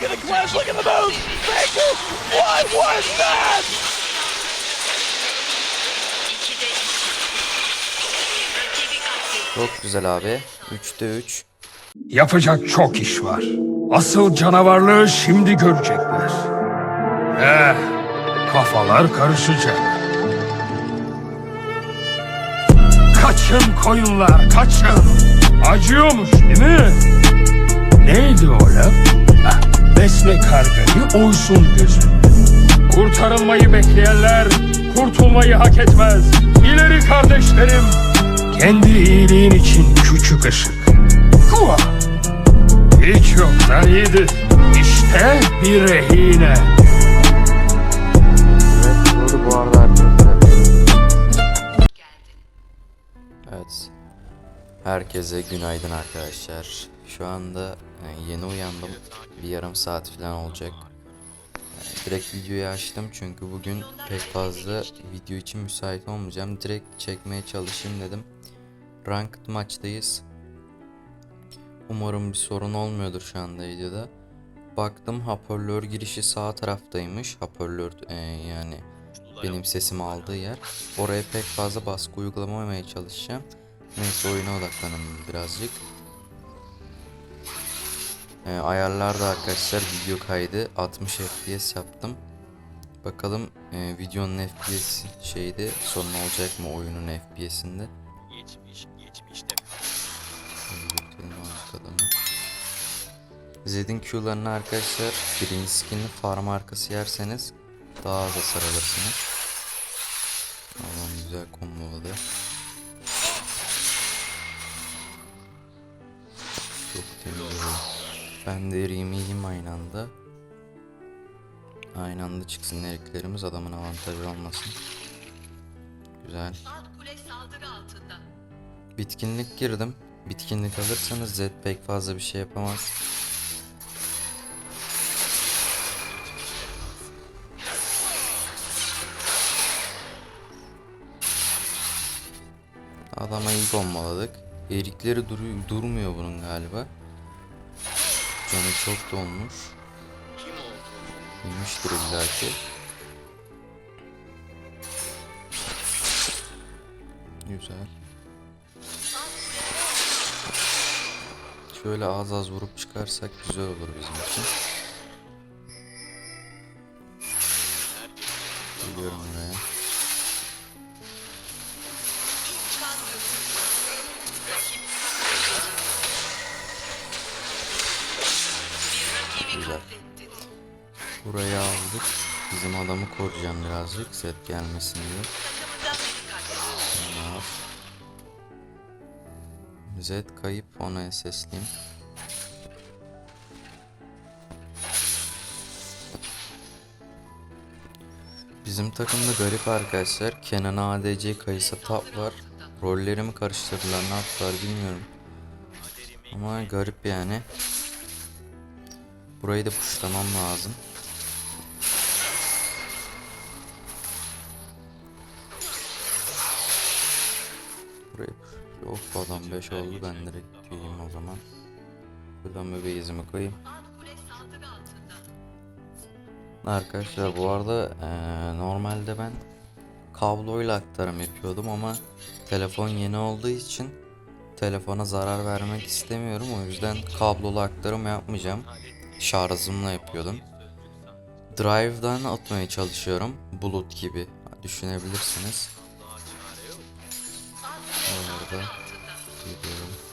look at the clash, look at the move! Thank you! What was that? Çok güzel abi. 3'te 3. Yapacak çok iş var. Asıl canavarlığı şimdi görecekler. Eh, kafalar karışacak. Kaçın koyunlar, kaçın. Acıyormuş değil mi? Neydi o laf? Besle kargayı, oysun gözü. Kurtarılmayı bekleyenler kurtulmayı hak etmez. İleri kardeşlerim. Kendi iyiliğin için küçük ışık. Hua! Hiç yoktan iyidir. İşte bir rehine. Evet doğru bu arada. Evet. Herkese günaydın arkadaşlar. Şu anda e, yeni uyandım. Bir yarım saat falan olacak. E, Direkt videoyu açtım çünkü bugün pek fazla video için müsait olmayacağım. Direkt çekmeye çalışayım dedim. Ranked maçtayız. Umarım bir sorun olmuyordur şu anda videoda. Baktım hoparlör girişi sağ taraftaymış. Hoparlör e, yani benim sesimi aldığı yer. Oraya pek fazla baskı uygulamamaya çalışacağım. Neyse oyuna odaklanalım birazcık. E, ayarlarda arkadaşlar video kaydı 60 FPS yaptım. Bakalım e, videonun FPS şeyde sorun olacak mı oyunun FPS'inde. Geçmiş, geçmişte. Zed'in Q'larını arkadaşlar birinci skinini farm arkası yerseniz daha az hasar alırsınız. Allah'ım güzel komboladı. Çok temiz. Ben de eriyim iyiyim aynı anda. Aynı anda çıksın eriklerimiz adamın avantajı olmasın. Güzel. Bitkinlik girdim. Bitkinlik alırsanız Zed pek fazla bir şey yapamaz. Adama iyi bombaladık. Erikleri duru- durmuyor bunun galiba. Canı çok dolmuş. Yemiştir illaki. Güzel. Şöyle az az vurup çıkarsak güzel olur bizim için. Koruyacağım birazcık. Set gelmesin diye. Tamam. Z kayıp ona SS'liyim. Bizim takımda garip arkadaşlar. Kenan ADC Kayısa Tap var. Rollerimi karıştırdılar ne yaptılar bilmiyorum. Ama garip yani. Burayı da puşlamam lazım. Of adam 5 oldu ben direkt tüyeyim o zaman. Buradan bir izimi koyayım. Arkadaşlar bu arada eee, normalde ben kabloyla aktarım yapıyordum ama telefon yeni olduğu için telefona zarar vermek istemiyorum. O yüzden kablolu aktarım yapmayacağım. Şarjımla yapıyordum. Drive'dan atmaya çalışıyorum. Bulut gibi düşünebilirsiniz. Orada gidiyorum.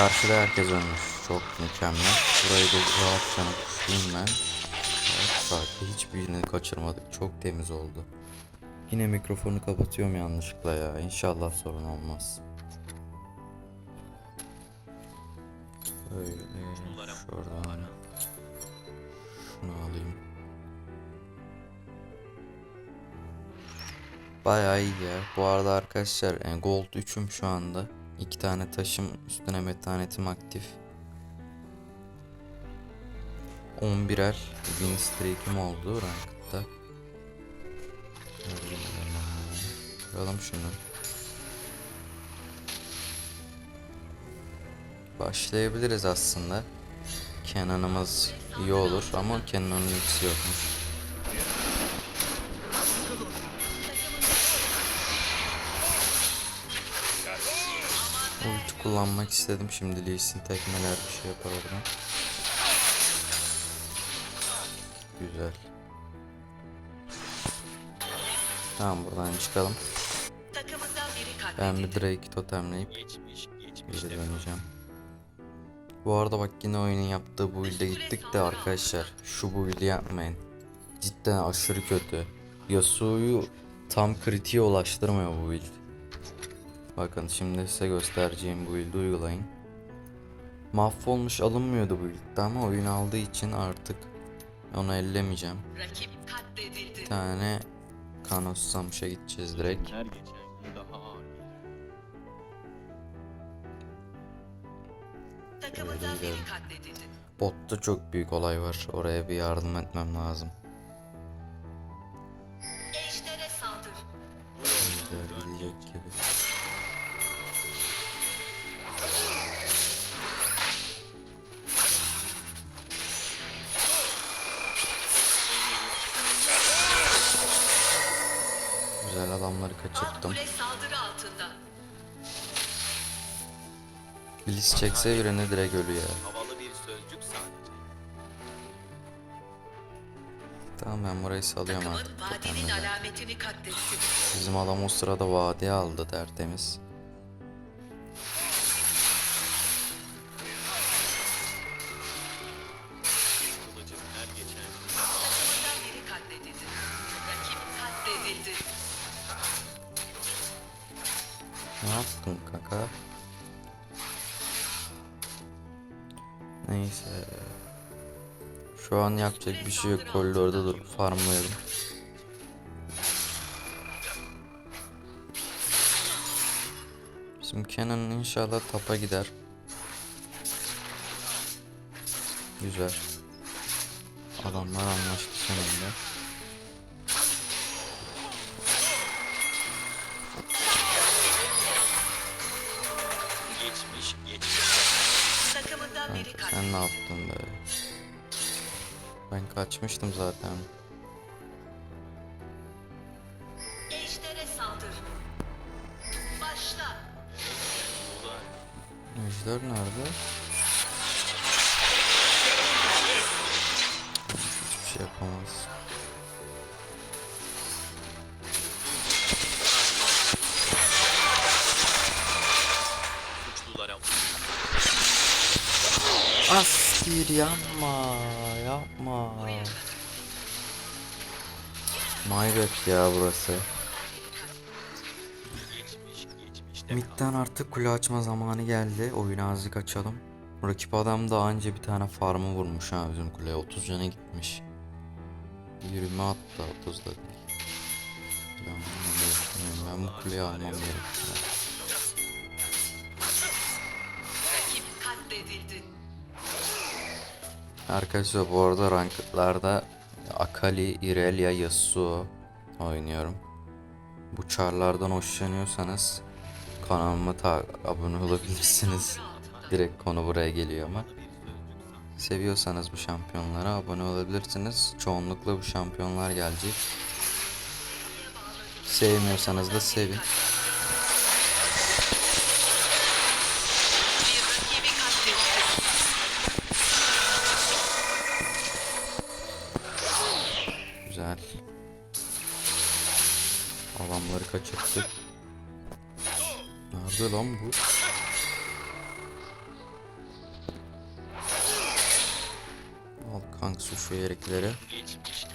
Karşıda herkes ölmüş. Çok mükemmel. Burayı da rahatça tutayım ben. Evet, saatte hiçbirini kaçırmadık. Çok temiz oldu. Yine mikrofonu kapatıyorum yanlışlıkla ya. İnşallah sorun olmaz. Böyle şuradan. Şunu alayım. Bayağı iyi ya. Bu arada arkadaşlar e, Gold 3'üm şu anda. İki tane taşım üstüne metanetim aktif. 11'er win streak'im oldu ranked'da. Alalım şunu. Başlayabiliriz aslında. Kenan'ımız iyi olur ama Kenan'ın ultisi yokmuş. Kullanmak istedim. Şimdi Lee Sin tekmeler bir şey yapar oradan. Güzel. Tamam buradan çıkalım. Ben bir Drake totemleyip geri döneceğim. Bu arada bak yine oyunun yaptığı bu build'e gittik de arkadaşlar şu bu build'i yapmayın. Cidden aşırı kötü. Yasuo'yu tam kritiğe ulaştırmıyor bu build. Bakın şimdi size göstereceğim bu build'i uygulayın. Mahvolmuş alınmıyordu bu build'de ama oyun aldığı için artık onu ellemeyeceğim. Rakip katledildi. Bir tane Kanos Samuş'a gideceğiz direkt. Her geçen gün daha ağır. Takımından biri katledildi. Botta çok büyük olay var. Oraya bir yardım etmem lazım. Blitz çekse birini direkt ölüyor. Havalı bir sözcük sadece. Tamam ben burayı salıyorum Takımın artık. vadinin alametini. Bizim adam o sırada vadi aldı tertemiz. Yapacak bir şey yok. Koridorda durup farmlayalım. Bizim Kenan inşallah tapa gider. Güzel. Adamlar anlaştı sonunda. Kanka sen ne yaptın böyle? Kaçmıştım zaten. Ejder'e saldır. Başla. Ejder nerede? Hiçbir şey yapamaz. Suçlulara Askir yapma, yapma. Maybet ya burası. Mid'den artık kule açma zamanı geldi. Oyunu azıcık açalım. Rakip adam da anca bir tane farmı vurmuş ha bizim kuleye. 30 canı gitmiş. 20 hatta 30 da değil. Ben bu kuleyi almam gerekiyor. Arkadaşlar bu arada rankedlarda Akali, Irelia, Yasuo oynuyorum. Bu çarlardan hoşlanıyorsanız kanalıma abone olabilirsiniz. Direkt konu buraya geliyor ama. Seviyorsanız bu şampiyonlara abone olabilirsiniz. Çoğunlukla bu şampiyonlar gelecek. Sevmiyorsanız da sevin. Lan bu? Al kanka şu herikleri. geçmiş.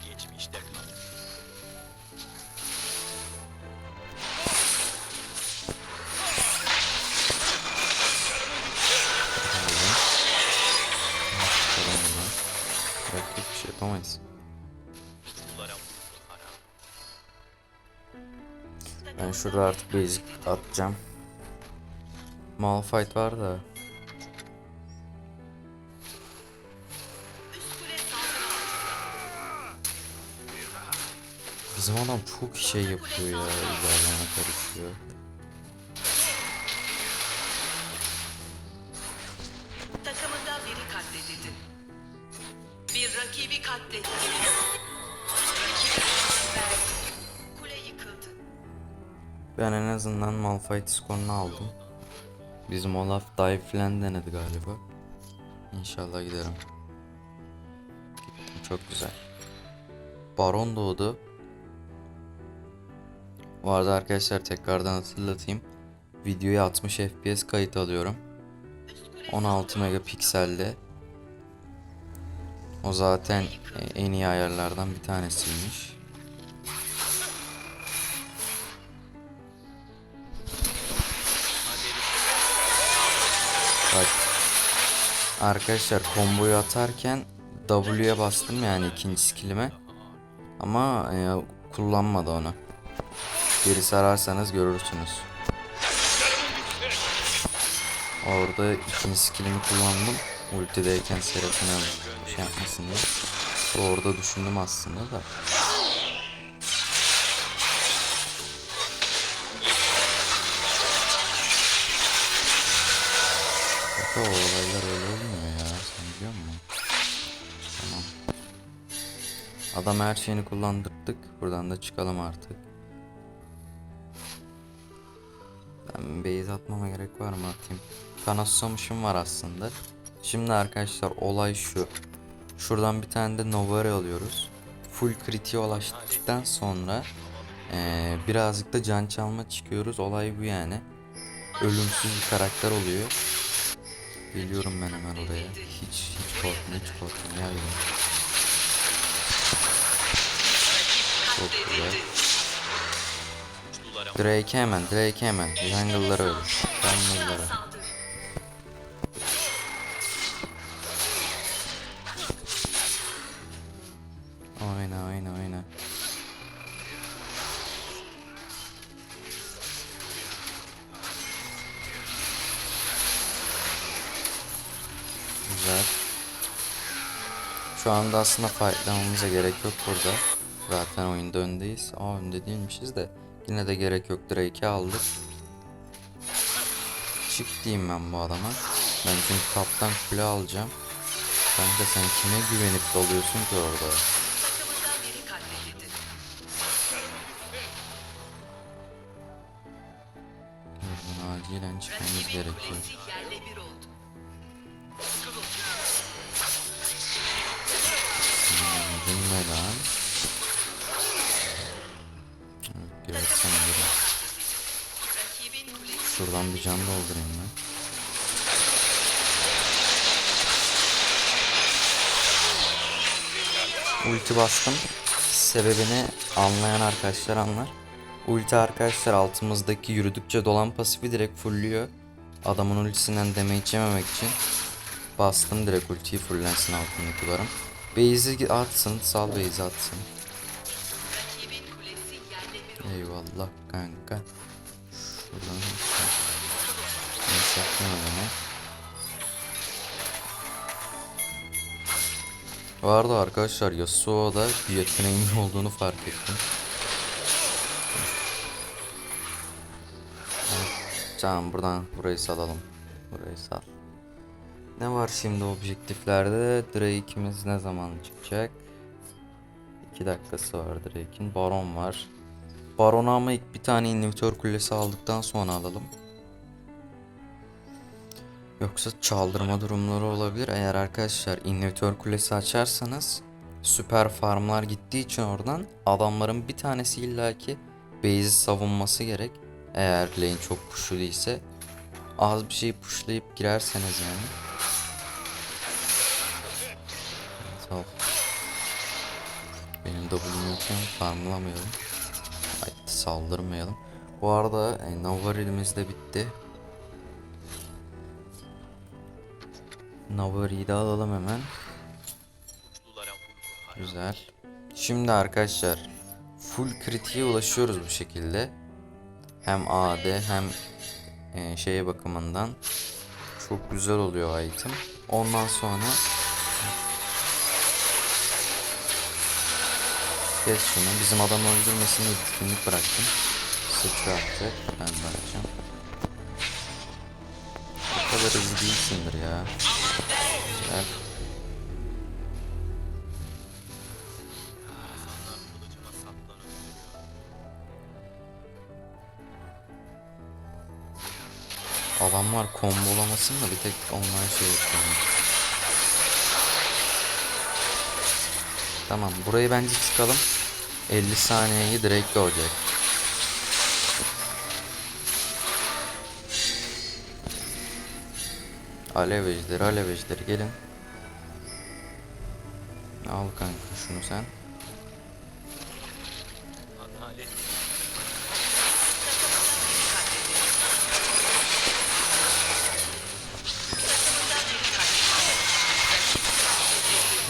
Belki bir şey yapamayız. Haram. şurada artık basic atacağım. Malphite var da. Bizim adam çok şey yapıyor ya. İlerleme karışıyor. Takımından biri katledildi. Bir rakibi katledildi. Ben en azından Malphite skorunu aldım. Bizim Olaf dive falan denedi galiba. İnşallah giderim. Çok güzel. Baron doğdu. Bu arada arkadaşlar tekrardan hatırlatayım. Videoya 60 FPS kayıt alıyorum. 16 megapikselde. O zaten e, en iyi ayarlardan bir tanesiymiş. Arkadaşlar komboyu atarken W'ye bastım yani ikinci skillime. Ama e, kullanmadı onu. Geri sararsanız görürsünüz. Orada ikinci skillimi kullandım. Ultideyken Seraphine şey yapmasın diye. Orada düşündüm aslında da. Kanka Adam her şeyini kullandırdık. Buradan da çıkalım artık. Ben base atmama gerek var mı atayım? Kanassamışım var aslında. Şimdi arkadaşlar olay şu. Şuradan bir tane de Novari alıyoruz. Full kritiğe ulaştıktan sonra eee, birazcık da can çalma çıkıyoruz. Olay bu yani. Ölümsüz bir karakter oluyor. Geliyorum ben hemen oraya. Hiç hiç korkma hiç korkma ya ya. Çok güzel. Drake hemen Drake hemen. Jungle'lara öl. Jungle'lara. Oyna oyna oyna. Güzel. Şu anda aslında fightlamamıza gerek yok burada. Zaten oyunda öndeyiz. Aa önde değilmişiz de. Yine de gerek yok. Drake'i aldık. Çık diyeyim ben bu adama. Ben çünkü kaptan kule alacağım. Kanka sen kime güvenip dalıyorsun ki orada? Acilen çıkmamız gerekiyor. Şuradan bir can doldurayım ben. Ulti bastım. Sebebini anlayan arkadaşlar anlar. Ulti arkadaşlar altımızdaki yürüdükçe dolan pasifi direkt fullüyor. Adamın ultisinden damage yememek için bastım direkt ultiyi fullensin altındaki barım. Base'i atsın, sal base'i atsın. Eyvallah kanka. Şuradan saklama beni. Bu arada arkadaşlar Yasuo'da bir yeteneğimin olduğunu fark ettim. Tamam buradan burayı salalım. Burayı sal. Ne var şimdi objektiflerde? Drake'imiz ne zaman çıkacak? 2 dakikası var Drake'in. Baron var. Baron'a ama ilk bir tane inhibitör kulesi aldıktan sonra alalım. Yoksa çaldırma durumları olabilir. Eğer arkadaşlar inhibitör kulesi açarsanız süper farmlar gittiği için oradan adamların bir tanesi illaki base'i savunması gerek. Eğer lane çok pushlu değilse az bir şey pushlayıp girerseniz yani. Sağ ol. Benim W'm yokken farmlamayalım. Haydi saldırmayalım. Bu arada e, de bitti. Navari'yi de alalım hemen. Güzel. Şimdi arkadaşlar full kritiğe ulaşıyoruz bu şekilde. Hem AD hem e, şeye bakımından çok güzel oluyor item. Ondan sonra Kes şunu. Bizim adam öldürmesini etkinlik bıraktım. Sıçra atacak. Ben bakacağım. Kadar hızlı değilsindir ya. Gel. Adamlar kombolamasın da bir tek onlar şey yapıyor. Tamam burayı bence çıkalım. 50 saniyeyi direkt olacak. Alev ejderi, gelin. Al kanka şunu sen.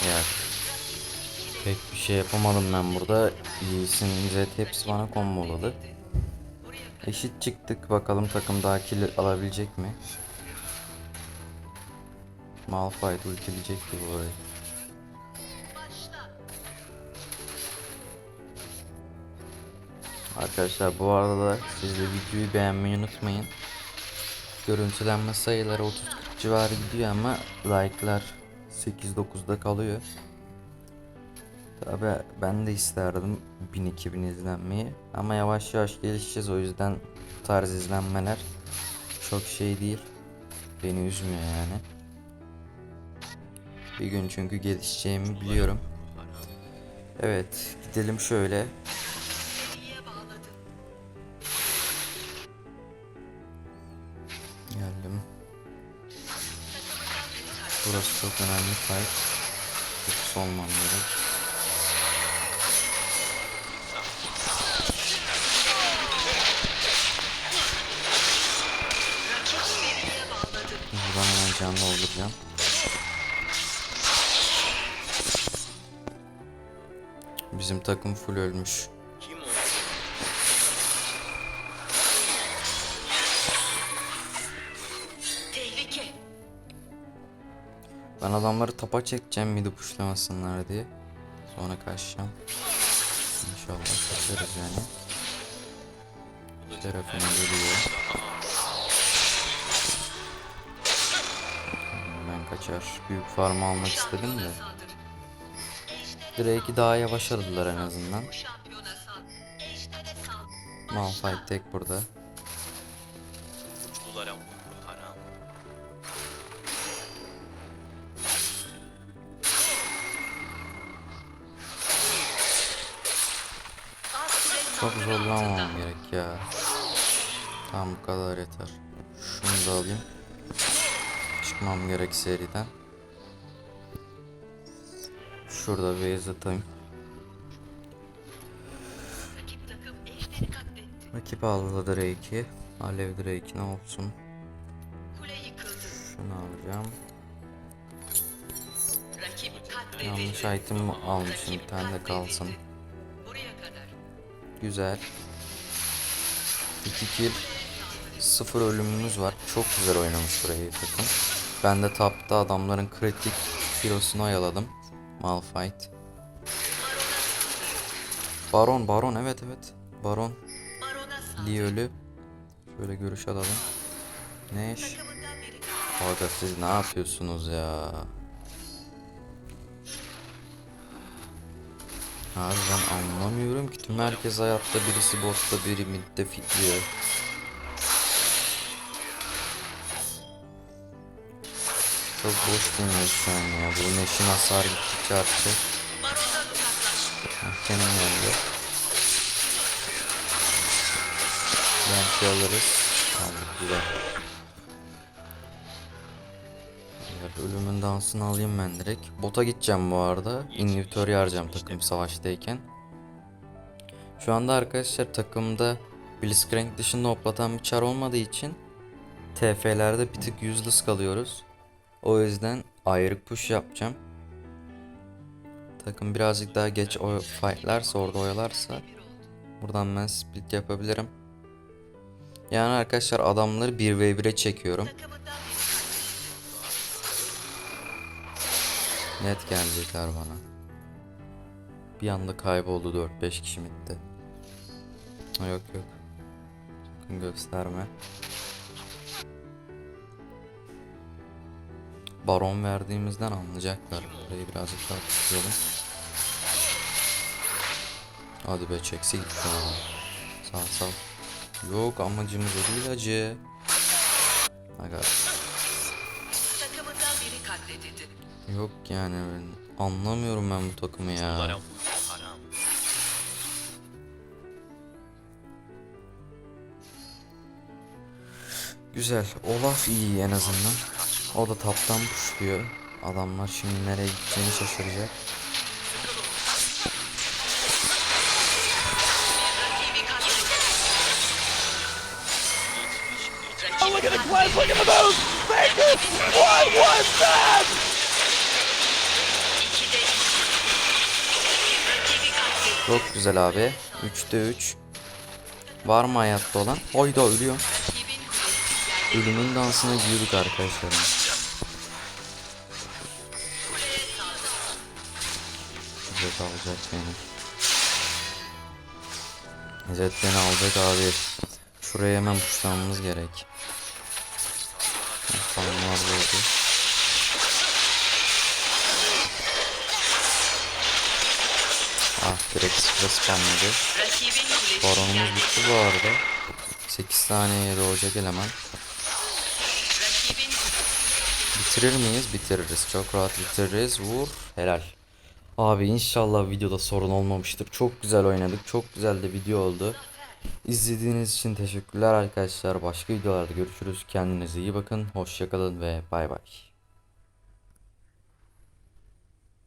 Ya Pek bir şey yapamadım ben burada. İyisin Zed hepsi bana komboladı. Eşit çıktık. Bakalım takım daha kill alabilecek mi? Malphite ultileyecekti bu arayı. Arkadaşlar bu arada siz de videoyu beğenmeyi unutmayın. Görüntülenme sayıları 30-40 civarı gidiyor ama like'lar 8-9'da kalıyor. Tabi ben de isterdim 1000-2000 izlenmeyi ama yavaş yavaş gelişeceğiz o yüzden tarz izlenmeler çok şey değil. Beni üzmüyor yani. Bir gün çünkü gelişeceğimi biliyorum. Evet gidelim şöyle. Geldim. Burası çok önemli fight. Fokus olmam gerek. Buradan hemen can dolduracağım. Bizim takım full ölmüş. Tehlike. Ben adamları tapa çekeceğim midi pushlamasınlar diye. Sonra kaçacağım. İnşallah kaçarız yani. Telefonu geliyor. Ben kaçar. Büyük farm almak istedim de. Drake'i daha yavaş aradılar en azından. Malphite tek burada. Çok zorlamamam gerek ya. Tamam bu kadar yeter. Şunu da alayım. Çıkmam gerek seriden. Şurada base atayım. Rakip aldı Drake'i. Alev Drake ne olsun. Şunu alacağım. Yanlış item almışım. Bir tane de kalsın. Güzel. 2 kill. 0 ölümümüz var. Çok güzel oynamış burayı takım. Ben de tapta adamların kritik kilosunu oyaladım. Malphite. Baron, Baron evet evet. Baron. Lee ölü. Şöyle görüş alalım. Neş. Aga siz ne yapıyorsunuz ya? Abi ben anlamıyorum ki tüm herkes hayatta birisi botta biri midde fitliyor. Çok boş dönüyoruz şu an ya. Bu Neş'in hasar gittikçe arttı. Mahkemin geldi. Belki alırız. Aldık güzel. Evet, ölümün dansını alayım ben direkt. Bota gideceğim bu arada. İnhibitör yarayacağım takım savaştayken. Şu anda arkadaşlar takımda Blitzcrank dışında hoplatan bir çar olmadığı için TF'lerde bir tık useless kalıyoruz. O yüzden ayrık push yapacağım. Takım birazcık daha geç o fightlarsa orada oyalarsa buradan ben split yapabilirim. Yani arkadaşlar adamları 1v1'e çekiyorum. Net gelecekler bana. Bir anda kayboldu 4-5 kişi bitti. Yok yok. Sakın gösterme. Baron verdiğimizden anlayacaklar. Burayı birazcık daha tutalım. Hadi be çeksi gitti. Sağ sağ. Yok amacımız o değil acı. Aga yok yani ben anlamıyorum ben bu takımı ya. Güzel. Olaf iyi en azından. O da taptan pushluyor. Adamlar şimdi nereye gideceğini şaşıracak. Look at the cleanse, look at the moves! Vegas! What was that? Çok güzel abi. 3'te 3. Var mı hayatta olan? Oyda ölüyor. Ölümün dansına giyiyorduk arkadaşlarım. Alacak beni. İzzet beni alacak abi. Şuraya hemen puşlamamız gerek. Fanlar oldu. Ah direkt sıfıra spamladı. Baronumuz bitti bu arada. 8 saniyeye doğacak eleman. Bitirir miyiz? Bitiririz. Çok rahat bitiririz. Vur. Helal. Abi inşallah videoda sorun olmamıştır. Çok güzel oynadık. Çok güzel de video oldu. İzlediğiniz için teşekkürler arkadaşlar. Başka videolarda görüşürüz. Kendinize iyi bakın. Hoşçakalın ve bay bay.